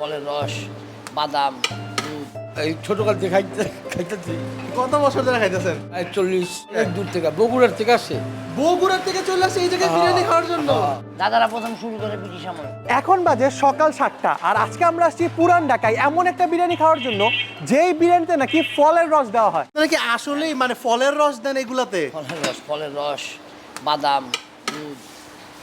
ফলের রস বাদাম এই ছোটকাল থেকে খাইতে খাইতেছি। কত বছর ধরে খাইতেছেন? চল্লিশ অনেক দূর থেকে বগুড়ার থেকে আসে বগুড়ার থেকে চলে আসছে এই জায়গায় বিরিয়ানি খাওয়ার জন্য? দাদারা প্রথম শুরু করে ব্রিটিশ আমল। এখন বাজে সকাল সাতটা আর আজকে আমরা আসছি পুরান ঢাকায় এমন একটা বিরিয়ানি খাওয়ার জন্য যেই বিরিয়ানিতে নাকি ফলের রস দেওয়া হয়। আপনারা কি আসলেই মানে ফলের রস দেন এগুলাতে? ফলের রস ফলের রস বাদাম দুধ।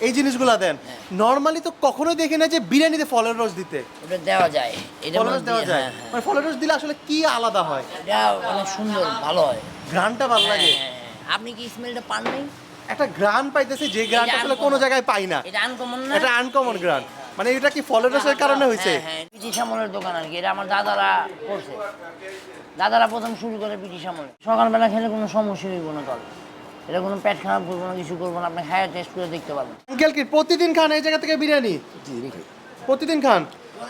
এই জিনিসগুলা দেন। নর্মালি তো কখনোই দেখি না যে বিরিয়ানিতে ফলের রস দিতে। ওটা দেওয়া যায়। এটা ফলের রস দেওয়া যায়। হ্যাঁ হ্যাঁ। মানে ফলের রস দিলে আসলে কি আলাদা হয়? এটা অনেক সুন্দর ভালো হয়। ঘ্রাণটা ভালো লাগে। হ্যাঁ, হ্যাঁ। আপনি কি স্মেলটা পান নাই? একটা গ্রান পাইতেছি যে গ্রানটা এটা আসলে। কোনো জায়গায় পাই না। এটা আনকমন না? এটা আনকমন গ্রান। মানে এটা কি ফলের রসের কারণে হয়েছে? হ্যাঁ, হ্যাঁ, ব্রিটিশ আমলের দোকান আর কি। এটা আমার দাদারা করছে। দাদারা প্রথম শুরু করে ব্রিটিশ আমলে সকালবেলা খেলে কোনো সমস্যা হইব না তল এটা কোনো পেট খারাপ করব না কিছু করব না আপনি খায় টেস্ট করে দেখতে পারবেন। আঙ্কেল কি প্রতিদিন খান এই জায়গা থেকে বিরিয়ানি? প্রতিদিন খান?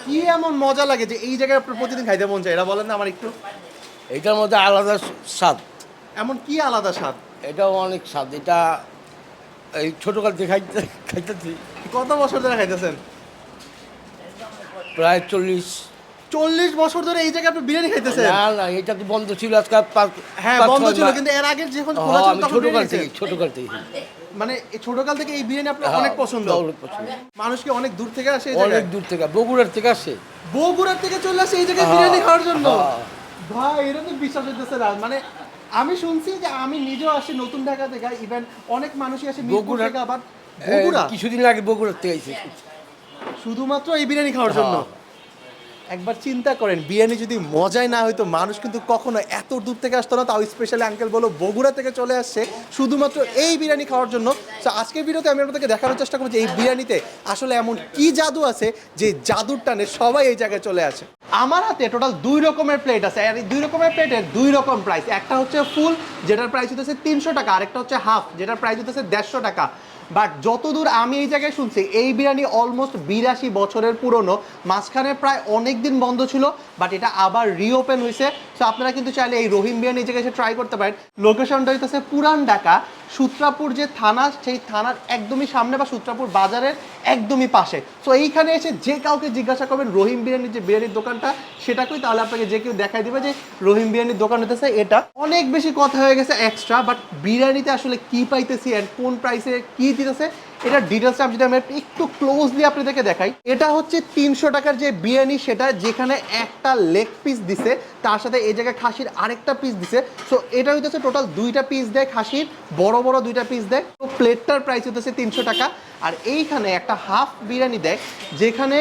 কি এমন মজা লাগে যে এই জায়গায় আপনার প্রতিদিন খাইতে মন চায়? এটা বলেন না আমার একটু। এটার মধ্যে আলাদা স্বাদ। এমন কি আলাদা স্বাদ? এটাও অনেক স্বাদ। এটা এই ছোটকাল থেকে খাইতে খাইতেছি। কত বছর ধরে খাইতেছেন? প্রায় চল্লিশ চল্লিশ বছর ধরে এই জায়গায় আপনি বিরিয়ানি খাইতেছেন? না না এটা তো বন্ধ ছিল আজকাল পাঁচ হ্যাঁ বন্ধ ছিল কিন্তু এর আগে যখন খোলা ছিল আমি তখন ছোটকাল থেকে ছোটকাল থেকে। মানে এই ছোটকাল থেকে এই বিরিয়ানি আপনার হ্যাঁ, অনেক পছন্দ। অনেক পছন্দ। মানুষ অনেক দূর থেকে আসে অনেক দূর থেকে বগুড়ার থেকে আসে। বগুড়ার থেকে চলে আসে এই জায়গায় হ্যাঁ, বিরিয়ানি খাওয়ার জন্য? হ্যাঁ। ভাই এটা তো বিশ্বাস হইতেছে না। মানে আমি শুনছি যে আমি নিজেও আসি নতুন ঢাকা থেকে ইভেন অনেক মানুষই আসে বগুড়া- থেকে আবার বগুড়া। কিছুদিন আগে বগুড়ার থেকে আইছে শুধুমাত্র এই বিরিয়ানি খাওয়ার জন্য। একবার চিন্তা করেন, বিরিয়ানি যদি মজায় না হয়তো মানুষ কিন্তু কখনো এত দূর থেকে আসতো না, তাও স্পেশালি আঙ্কেল বলো, বগুড়া থেকে চলে আসছে, শুধুমাত্র এই বিরিয়ানি খাওয়ার জন্য। তো আজকের ভিডিওতে আমি আপনাদেরকে দেখানোর চেষ্টা করব যে এই বিরিয়ানিতে আসলে এমন কি জাদু আছে, যে জাদুর টানে সবাই এই জায়গায় চলে আসে। আমার হাতে টোটাল দুই রকমের প্লেট আছে। আর দুই রকমের প্লেটের দুই রকম প্রাইস একটা হচ্ছে ফুল যেটার প্রাইস হতেছে তিনশো টাকা। আরেকটা হচ্ছে হাফ যেটার প্রাইস হতেছে দেড়শো টাকা। বাট যতদূর আমি এই জায়গায় শুনছি, এই বিরিয়ানি অলমোস্ট বিরাশি বছরের পুরনো। মাঝখানে প্রায় অনেক দিন বন্ধ ছিল বাট এটা আবার রিওপেন হয়েছে সো আপনারা কিন্তু চাইলে এই রহিম বিরিয়ানি জায়গায় এসে ট্রাই করতে পারেন। লোকেশনটা হইতেছে পুরান ঢাকা। সূত্রাপুর যে থানা, সেই থানার একদমই সামনে বা সূত্রাপুর বাজারের একদমই পাশে। সো এইখানে এসে যে কাউকে জিজ্ঞাসা করবেন, রহিম বিরিয়ানির যে বিরিয়ানির দোকানটা সেটাকেই তাহলে আপনাকে যে কেউ দেখাই দিবে যে রহিম বিরিয়ানির দোকান হতেছে এটা। অনেক বেশি কথা হয়ে গেছে এক্সট্রা বাট বিরিয়ানিতে আসলে কি পাইতেছি অ্যান্ড কোন প্রাইসে কি দিতেছে এটা ডিটেলসটা আমি যদি আমি একটু ক্লোজলি আপনাদেরকে দেখাই, এটা হচ্ছে তিনশো টাকার যে বিরিয়ানি, সেটা যেখানে একটা লেগ পিস দিছে, তার সাথে এই জায়গায় খাসির আরেকটা পিস দিছে। সো এটা হইতেছে টোটাল দুইটা পিস দেয় খাসির, বড় বড় দুইটা পিস দেয়। তো প্লেটটার প্রাইস হতেছে তিনশো টাকা। আর এইখানে একটা হাফ বিরিয়ানি দেয়, যেখানে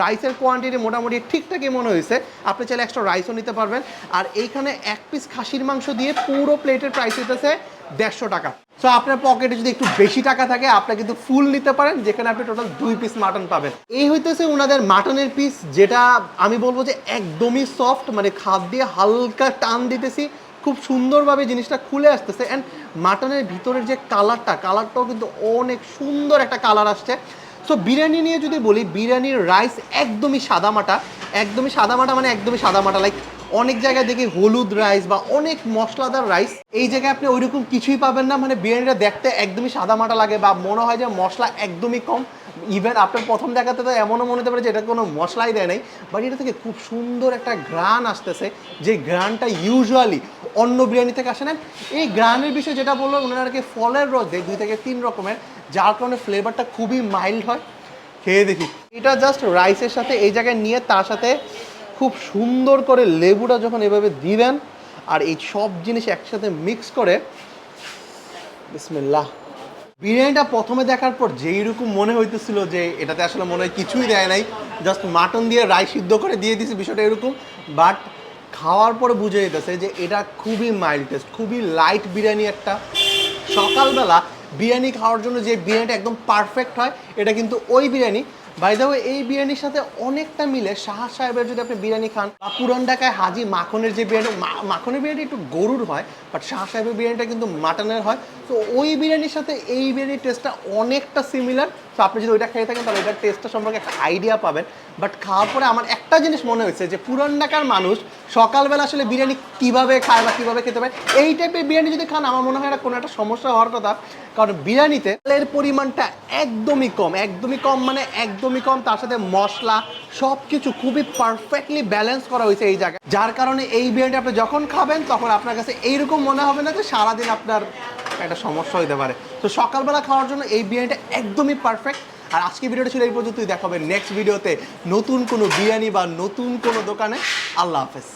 রাইসের কোয়ান্টিটি মোটামুটি ঠিকঠাকই মনে হয়েছে আপনি চাইলে এক্সট্রা রাইসও নিতে পারবেন। আর এইখানে এক পিস খাসির মাংস দিয়ে পুরো প্লেটের প্রাইস হইতেছে দেড়শো টাকা। সো আপনার পকেটে যদি একটু বেশি টাকা থাকে, আপনি কিন্তু ফুল নিতে পারেন, যেখানে আপনি টোটাল দুই পিস মাটন পাবেন। এই হইতেছে ওনাদের মাটনের পিস যেটা আমি বলব যে একদমই সফট মানে খাদ দিয়ে হালকা টান দিতেছি, খুব সুন্দরভাবে জিনিসটা খুলে আসতেছে। অ্যান্ড মাটনের ভিতরের যে কালারটা কালারটাও কিন্তু অনেক সুন্দর একটা কালার আসছে। সো বিরিয়ানি নিয়ে যদি বলি, বিরিয়ানির রাইস একদমই সাদামাটা একদমই সাদামাটা মানে একদমই সাদামাটা লাইক অনেক জায়গায় দেখি হলুদ রাইস বা অনেক মশলাদার রাইস এই জায়গায় আপনি ওইরকম কিছুই পাবেন না মানে বিরিয়ানিটা দেখতে একদমই সাদামাটা লাগে বা মনে হয় যে মশলা একদমই কম। ইভেন আপনার প্রথম দেখাতে তো এমনও মনে হতে পারে যে এটা কোনো মশলাই দেয় নাই। বাট এটা থেকে খুব সুন্দর একটা গ্রান আসতেছে, যে গ্রানটা ইউজুয়ালি অন্য বিরিয়ানি থেকে আসে না। এই গ্রানের বিষয়ে যেটা বলল ওনারাকে ফলের রস দেয় দুই থেকে তিন রকমের, যার কারণে ফ্লেভারটা খুবই মাইল্ড হয়। খেয়ে দেখি। এটা জাস্ট রাইসের সাথে এই জায়গায় নিয়ে তার সাথে খুব সুন্দর করে লেবুটা যখন এভাবে দিবেন আর এই সব জিনিস একসাথে মিক্স করে, বিসমিল্লাহ। বিরিয়ানিটা প্রথমে দেখার পর যেই রকম মনে হইতেছিল যে এটাতে আসলে মনে হয় কিছুই দেয় নাই জাস্ট মাটন দিয়ে রাই সিদ্ধ করে দিয়ে দিয়েছে বিষয়টা এরকম বাট খাওয়ার পরে বুঝে যেতেছে যে এটা খুবই মাইল্ড টেস্ট খুবই লাইট বিরিয়ানি একটা। সকালবেলা বিরিয়ানি খাওয়ার জন্য যে বিরিয়ানিটা একদম পারফেক্ট হয়, এটা কিন্তু ওই বিরিয়ানি বাই দ্য এই বিরিয়ানির সাথে অনেকটা মিলে শাহ সাহেবের যদি আপনি বিরিয়ানি খান, বা পুরান ঢাকায় হাজি মাখনের যে বিরিয়ানি মাখনের বিরিয়ানি একটু গরুর হয় বাট শাহ সাহেবের বিরিয়ানিটা কিন্তু মাটনের হয়। তো ওই বিরিয়ানির সাথে এই বিরিয়ানির টেস্টটা অনেকটা সিমিলার তো আপনি যদি ওইটা খেয়ে থাকেন, তাহলে ওইটার টেস্টটা সম্পর্কে একটা আইডিয়া পাবেন। বাট খাওয়ার পরে আমার একটা জিনিস মনে হয়েছে যে, পুরান ঢাকার মানুষ সকালবেলা আসলে বিরিয়ানি কীভাবে খায় বা কীভাবে খেতে পারে, এই টাইপের বিরিয়ানি যদি খান, আমার মনে হয় এটা কোনো একটা সমস্যা হওয়ার কথা। কারণ বিরিয়ানিতে তেলের পরিমাণটা একদমই কম একদমই কম মানে একদমই কম তার সাথে মশলা সব কিছু খুবই পারফেক্টলি ব্যালেন্স করা হয়েছে এই জায়গায়। যার কারণে এই বিরিয়ানিটা আপনি যখন খাবেন, তখন আপনার কাছে এইরকম মনে হবে না যে সারাদিন আপনার একটা সমস্যা হতে পারে। তো সকালবেলা খাওয়ার জন্য এই বিরিয়ানিটা একদমই পারফেক্ট আর আজকে ভিডিওটা ছিল এই পর্যন্তই। দেখাবে নেক্সট ভিডিওতে নতুন কোনো বিরিয়ানি বা নতুন কোনো দোকানে। আল্লাহ হাফেজ।